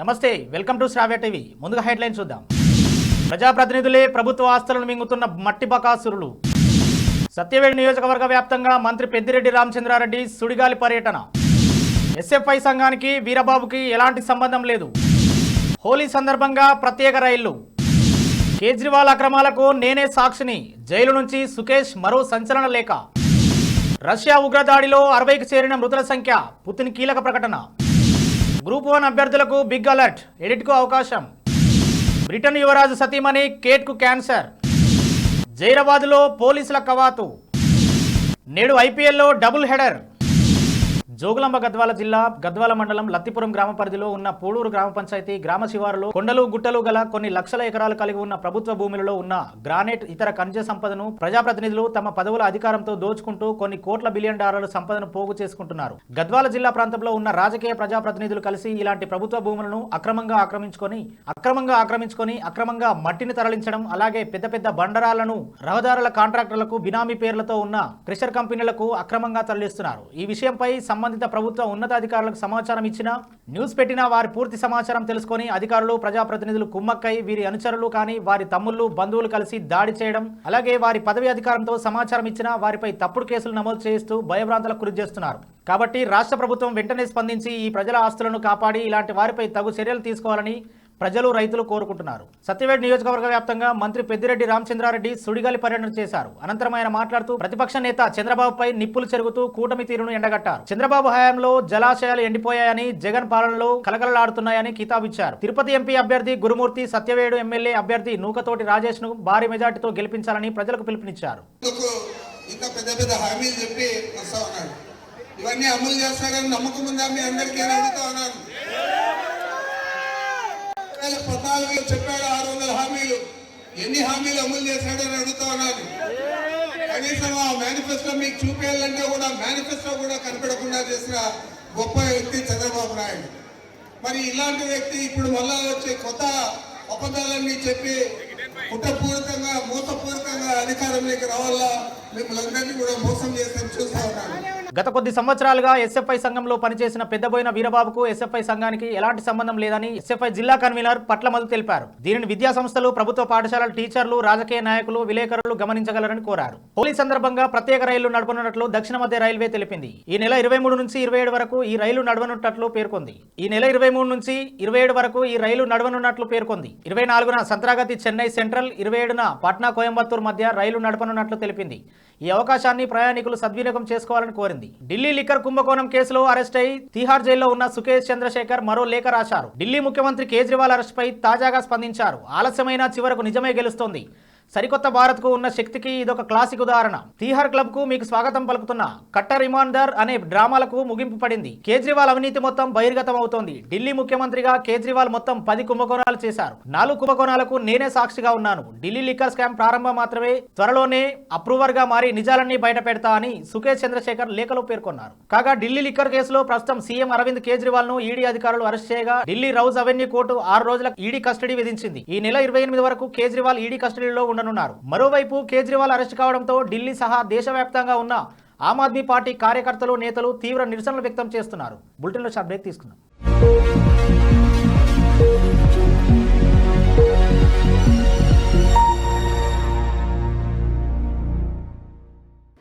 నమస్తే welcome to Shravya TV. ముందుగా headline చూద్దాం. ప్రజాప్రతినిధులే ప్రభుత్వ ఆస్తులను మింగుతున్న మట్టి బకాసురులు. సత్యవేడి నియోజకవర్గ వ్యాప్తంగా మంత్రి పెద్దిరెడ్డి రామచంద్రారెడ్డి సుడిగాలి పర్యటన. ఎస్ఎఫ్ఐ సంఘానికి వీరబాబుకి ఎలాంటి సంబంధం లేదు. హోలీ సందర్భంగా ప్రత్యేక రైళ్ళు. కేజ్రీవాల్ అక్రమాలకు నేనే సాక్షిని. జైలు నుంచి సుకేష్ మరో సంచలన లేఖ. రష్యా ఉగ్రదాడిలో అరవైకి చేరిన మృతుల సంఖ్య పుతిన్ కీలక ప్రకటన. గ్రూప్ వన్ అభ్యర్థులకు బిగ్ అలర్ట్. ఎడిట్కు అవకాశం. బ్రిటన్ యువరాజు సతీమణి కేట్కు క్యాన్సర్. జైరాబాద్లో పోలీసుల కవాతు. నేడు ఐపీఎల్లో డబుల్ హెడర్. జోగులాంబ గద్వాల జిల్లా గద్వాల మండలం లత్తిపురం గ్రామ పరిధిలో ఉన్న పూడూరు గ్రామ పంచాయతీ గ్రామ శివారులో కొండలు గుట్టలు గల కొన్ని లక్షల ఎకరాలు కలిగి ఉన్న ప్రభుత్వ భూములలో ఉన్న గ్రానైట్ ఇతర ఖనిజ సంపదను ప్రజాప్రతినిధులు తమ పదవుల అధికారంతో దోచుకుంటూ కొన్ని కోట్ల బిలియన్ డాలర్ల సంపదను పోగు చేసుకుంటున్నారు. గద్వాల జిల్లా ప్రాంతంలో ఉన్న రాజకీయ ప్రజాప్రతినిధులు కలిసి ఇలాంటి ప్రభుత్వ భూములను అక్రమంగా ఆక్రమించుకొని అక్రమంగా ఆక్రమించుకొని అక్రమంగా మట్టిని తరలించడం అలాగే పెద్ద పెద్ద బండరాలను రహదారుల కాంట్రాక్టర్లకు బినామీ పేర్లతో ఉన్న క్రిషర్ కంపెనీలకు అక్రమంగా తరలిస్తున్నారు. ఈ విషయంపై సంబంధిత ప్రభుత్వ ఉన్నతాధికారులకు సమాచారం ఇచ్చినా న్యూస్ పెట్టినా వారి పూర్తి సమాచారం తెలుసుకొని అధికారులు ప్రజాప్రతినిధులు కుమ్మక్కై వీరి అనుచరులు కానీ వారి తమ్ముళ్ళు బంధువులు కలిసి దాడి చేయడం అలాగే వారి పదవి అధికారంతో సమాచారం ఇచ్చినా వారిపై తప్పుడు కేసులు నమోదు చేస్తూ భయభ్రాంతులకు గురి చేస్తున్నారు. కాబట్టి రాష్ట్ర ప్రభుత్వం వెంటనే స్పందించి ఈ ప్రజల ఆస్తులను కాపాడి ఇలాంటి వారిపై తగు చర్యలు తీసుకోవాలని ప్రజలు రైతులు కోరుకుంటున్నారు. సత్యవేడ్ నియోజకవర్గ వ్యాప్తంగా మంత్రి పెద్దిరెడ్డి రామచంద్రారెడ్డి సుడిగాలి పర్యటన చేశారు. అనంతరం ఆయన మాట్లాడుతూ ప్రతిపక్ష నేత చంద్రబాబుపై నిప్పులు చెరుగుతూ కూటమి తీరును ఎండగట్టారు. చంద్రబాబు హయాంలో జలాశయాలు ఎండిపోయాయని జగన్ పాలనలో కలకలలాడుతున్నాయని కితాబిచ్చారు. తిరుపతి ఎంపీ అభ్యర్థి గురుమూర్తి సత్యవేడు ఎమ్మెల్యే అభ్యర్థి నూకతోటి రాజేష్ను భారీ మెజార్టీతో గెలిపించాలని ప్రజలకు పిలుపునిచ్చారు. పెద్ద పెద్ద హామీలు చెప్పి ఇవన్నీ అమలు చేస్తారని నమ్మకం ఉందా మీ అందరికీ అడుగుతా ఉన్నాను రెండు వేల పద్నాలుగులో చెప్పాడు ఆరు వందల హామీలు. ఎన్ని హామీలు అమలు చేశాడని అడుగుతా ఉన్నాను. కనీసం ఆ మేనిఫెస్టో మీకు చూపేయాలంటే కూడా మేనిఫెస్టో కూడా కనపడకుండా చేసిన గొప్ప వ్యక్తి చంద్రబాబు నాయుడు. మరి ఇలాంటి వ్యక్తి ఇప్పుడు మళ్ళా వచ్చి కొత్త ఒప్పందాలన్నీ చెప్పి కుట్రపూరితంగా మూతపూరితంగా అధికారంలోకి రావాలా? మిమ్మల్ని కూడా మోసం చూస్తా ఉన్నాను. గత కొద్ది సంవత్సరాలుగా ఎస్ఎఫ్ఐ సంఘంలో పనిచేసిన పెద్దబోయిన వీరబాబుకు ఎస్ఎఫ్ఐ సంఘానికి ఎలాంటి సంబంధం లేదని ఎస్ఎఫ్ఐ జిల్లా కన్వీనర్ పట్లమధు తెలిపారు. దీనిని విద్యా సంస్థలు ప్రభుత్వ పాఠశాలల టీచర్లు రాజకీయ నాయకులు విలేకరులు గమనించగలరని కోరారు. హోలీ సందర్భంగా ప్రత్యేక రైళ్ళు నడపనున్నట్లు దక్షిణ మధ్య రైల్వే తెలిపింది. ఈ నెల ఇరవై మూడు నుంచి ఇరవై ఏడు వరకు ఈ రైలు నడవనున్నట్లు పేర్కొంది. ఈ నెల ఇరవై మూడు నుంచి ఇరవై ఏడు వరకు ఈ రైలు నడవనున్నట్లు పేర్కొంది. ఇరవై నాలుగున సంత్రాగతి చెన్నై సెంట్రల్ ఇరవై ఏడున పాట్నా కోయంబత్తూర్ మధ్య రైలు నడపనున్నట్లు తెలిపింది. ఈ అవకాశాన్ని ప్రయాణికులు సద్వినియోగం చేసుకోవాలని కోరింది. ఢిల్లీ లిక్కర్ కుంభకోణం కేసులో అరెస్ట్ అయి తిహార్ జైల్లో ఉన్న సుకేష్ చంద్రశేఖర్ మరో లేఖ రాశారు. ఢిల్లీ ముఖ్యమంత్రి కేజ్రీవాల్ అరెస్ట్ పై తాజాగా స్పందించారు. ఆలస్యమైన చివరకు నిజమే గెలుస్తోంది. సరికొత్త భారత్కు ఉన్న శక్తికి ఇదొక క్లాసిక్ ఉదాహరణ. తీహార్ క్లబ్కు మీకు స్వాగతం పలుకుతున్న కట్టర్ ఇమాన్దార్ అనే డ్రామాలకు ముగింపు పడింది. కేజ్రీవాల్ అవినీతి మొత్తం బహిర్గతం అవుతోంది ఢిల్లీ ముఖ్యమంత్రిగా కేజ్రీవాల్ మొత్తం పది కుంభకోణాలు చేశారు. నాలుగు కుంభకోణాలకు నేనే సాక్షిగా ఉన్నాను. ఢిల్లీ లిక్కర్ స్కామ్ ప్రారంభం మాత్రమే త్వరలోనే అప్రూవర్గా మారి నిజాలన్నీ బయట పెడతా అని సుకేష్ చంద్రశేఖర్ లేఖలో పేర్కొన్నారు. కాగా ఢిల్లీ లిక్కర్ కేసులో ప్రస్తుతం సీఎం అరవింద్ కేజ్రీవాల్ను ఈడీ అధికారులు అరెస్ట్ చేయగా ఢిల్లీ రౌజ్ అవెన్యూ కోర్టు ఆరు రోజుల ఈడీ కస్టడీ విధించింది. ఈ నెల ఇరవై ఎనిమిది వరకు కేజ్రీవాల్ ఈడీ కస్టడీలో ఉండనున్నారు. మరోవైపు కేజ్రీవాల్ అరెస్ట్ కావడంతో ఢిల్లీ సహా దేశవ్యాప్తంగా ఉన్న ఆమ్ ఆద్మీ పార్టీ కార్యకర్తలు నేతలు తీవ్ర నిరసనలు వ్యక్తం చేస్తున్నారు. బులెటిన్లో షార్ట్ బ్రేక్ తీసుకుందాం.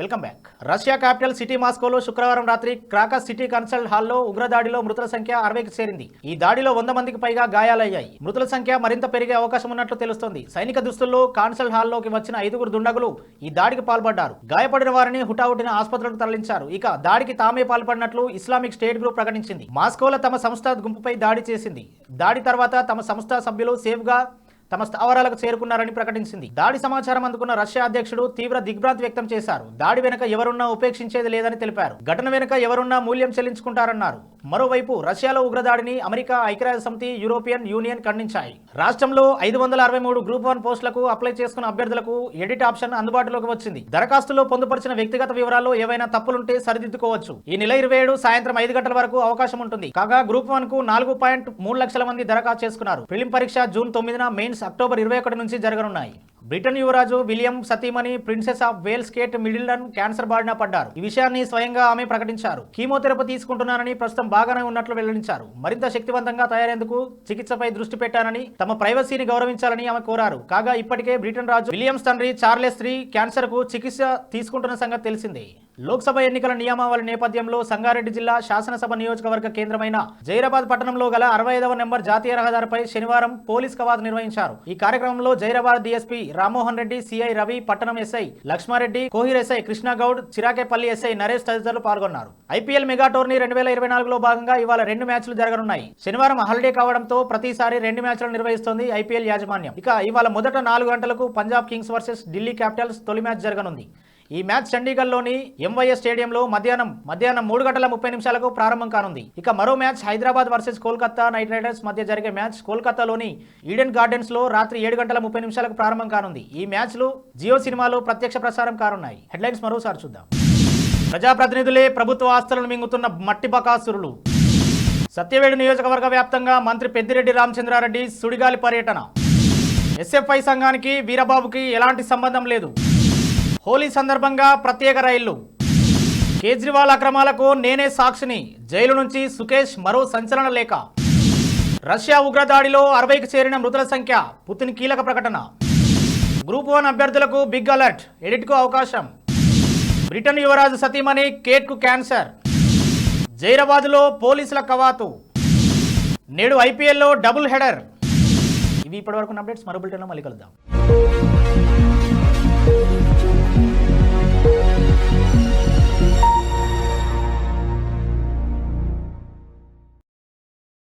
Welcome back Russia capital city మాస్కోలో శుక్రవారం రాత్రి క్రాకస్ సిటీ కన్సల్ట్ హాల్లో ఉగ్రదాడిలో మృతుల సంఖ్య అరవైకి చేరింది. ఈ దాడిలో వంద మందికి పైగా గాయాలయ్యాయి. మృతుల సంఖ్య మరింత పెరిగే అవకాశం ఉన్నట్లు తెలుస్తోంది. సైనిక దుస్తుల్లో కాన్సల్ట్ హాల్లోకి వచ్చిన ఐదుగురు దుండగులు ఈ దాడికి పాల్పడ్డారు. గాయపడిన వారిని హుటాహుటిన ఆసుపత్రులకు తరలించారు. ఇక దాడికి తామే పాల్పడినట్లు ఇస్లామిక్ స్టేట్ గ్రూప్ ప్రకటించింది. మాస్కోలో తమ సంస్థ గుంపుపై దాడి చేసింది. దాడి తర్వాత తమ సంస్థ సభ్యులు సేఫ్గా తమ స్థావరాలకు చేరుకున్నారని ప్రకటించింది. దాడి సమాచారం అందుకున్న రష్యా అధ్యక్షుడు తీవ్ర దిగ్భ్రాంతి వ్యక్తం చేశారు. దాడి వెనుక ఎవరున్నా ఉపేక్షించేది లేదని తెలిపారు. ఘటన వెనుక ఎవరున్నా మూల్యం చెల్లించుకుంటారన్నారు. మరోవైపు రష్యాలో ఉగ్రదాడిని అమెరికా ఐక్యరాజ్య సమితి యూరోపియన్ యూనియన్ ఖండించాయి. రాష్ట్రంలో ఐదు వందల అరవై మూడు గ్రూప్ వన్ పోస్టులకు అప్లై చేసుకున్న అభ్యర్థులకు ఎడిట్ ఆప్షన్ అందుబాటులోకి వచ్చింది. దరఖాస్తులో పొందుపరిచిన వ్యక్తిగత వివరాల్లో ఏవైనా తప్పులుంటే సరిదిద్దుకోవచ్చు. ఈ నెల ఇరవై ఏడు సాయంత్రం ఐదు గంటల వరకు అవకాశం ఉంటుంది. కాగా గ్రూప్ వన్కు నాలుగు పాయింట్ మూడు లక్షల మంది దరఖాస్తు చేసుకున్నారు. ప్రిలిం పరీక్ష జూన్ తొమ్మిదిన మెయిన్స్ అక్టోబర్ ఇరవై ఒకటి నుంచి జరగనున్నాయి. బ్రిటన్ యువరాజు విలియం సతీమణి princess of Wales Kate Middleton cancer బారిన పడ్డారు. ఈ విషయాన్ని స్వయంగా ఆమె ప్రకటించారు. కీమోథెరపీ తీసుకుంటున్నానని ప్రస్తుతం బాగానే ఉన్నట్లు వెల్లడించారు. మరింత శక్తివంతంగా తయారేందుకు చికిత్సపై దృష్టి పెట్టానని తమ ప్రైవసీని గౌరవించాలని ఆమె కోరారు. కాగా ఇప్పటికే బ్రిటన్ రాజు విలియమ్స్ తండ్రి చార్లెస్ త్రీ క్యాన్సర్కు చికిత్స తీసుకుంటున్న సంగతి తెలిసిందే. లోక్సభ ఎన్నికల నియమావళి నేపథ్యంలో సంగారెడ్డి జిల్లా శాసనసభ నియోజకవర్గ కేంద్రమైన జైరాబాద్ పట్టణంలో గల అరవై ఐదవ నెంబర్ జాతీయ రహదారిపై శనివారం పోలీస్ కవాతు నిర్వహించారు. ఈ కార్యక్రమంలో జైరాబాద్ డీఎస్పీ రామ్మోహన్ రెడ్డి సిఐ రవి పట్టణం SI Lakshma Reddy Kohir SI Krishna Goud Chirakepalli SI Naresh తదితరులు పాల్గొన్నారు. ఐపీఎల్ మెగా టోర్నీ రెండు వేల ఇరవై నాలుగులో భాగంగా ఇవాళ రెండు మ్యాచ్లు జరగనున్నాయి. శనివారం హాలిడే కావడంతో ప్రతిసారి రెండు మ్యాచ్లు నిర్వహిస్తోంది ఐపీఎల్ యాజమాన్యం. ఇక ఇవాళ మొదట నాలుగు గంటలకు Punjab Kings versus Delhi Capitals తొలి మ్యాచ్ జరగనుంది. ఈ మ్యాచ్ చండీగఢ్లోని ఎంవైఎస్ స్టేడియంలో మధ్యాహ్నం మధ్యాహ్నం మూడు గంటల ముప్పై నిమిషాలకు ప్రారంభం కానుంది. ఇక మరో match Hyderabad versus Kolkata Knight Riders మధ్య జరిగే మ్యాచ్ కోల్కతాలోని ఈడెన్ గార్డెన్స్లో రాత్రి ఏడు గంటల ముప్పై నిమిషాలకు ప్రారంభం కానుంది. ఈ మ్యాచ్లు జియో సినిమాలో ప్రత్యక్ష ప్రసారం కానున్నాయి. హెడ్లైన్స్ మరోసారి చూద్దాం. ప్రజాప్రతినిధులే ప్రభుత్వ ఆస్తులను మింగుతున్న మట్టి బకాసురులు. సత్యవేడు నియోజకవర్గ వ్యాప్తంగా మంత్రి పెద్దిరెడ్డి రామచంద్రారెడ్డి సుడిగాలి పర్యటన. ఎస్ఎఫ్ఐ సంఘానికి వీరబాబుకి ఎలాంటి సంబంధం లేదు. హోలీ సందర్భంగా ప్రత్యేక రైళ్ళు. కేజ్రీవాల్ అక్రమాలకు నేనే సాక్షిని. జైలు నుంచి సుకేష్ మరో సంచలన లేఖ. రష్యా ఉగ్రదాడిలో అరవైకి చేరిన మృతుల సంఖ్య పుతిన్ కీలక ప్రకటన. గ్రూప్ వన్ అభ్యర్థులకు బిగ్ అలర్ట్. ఎడిట్కు అవకాశం. బ్రిటన్ యువరాజు సతీమణి కేట్కు క్యాన్సర్. జైరాబాద్లో పోలీసుల కవాతు. నేడు ఐపీఎల్లో డబుల్ హెడర్. ఇవి ఇప్పటివరకు అప్డేట్స్. మరో బులెటిన్లో మళ్ళీ కలుద్దాం.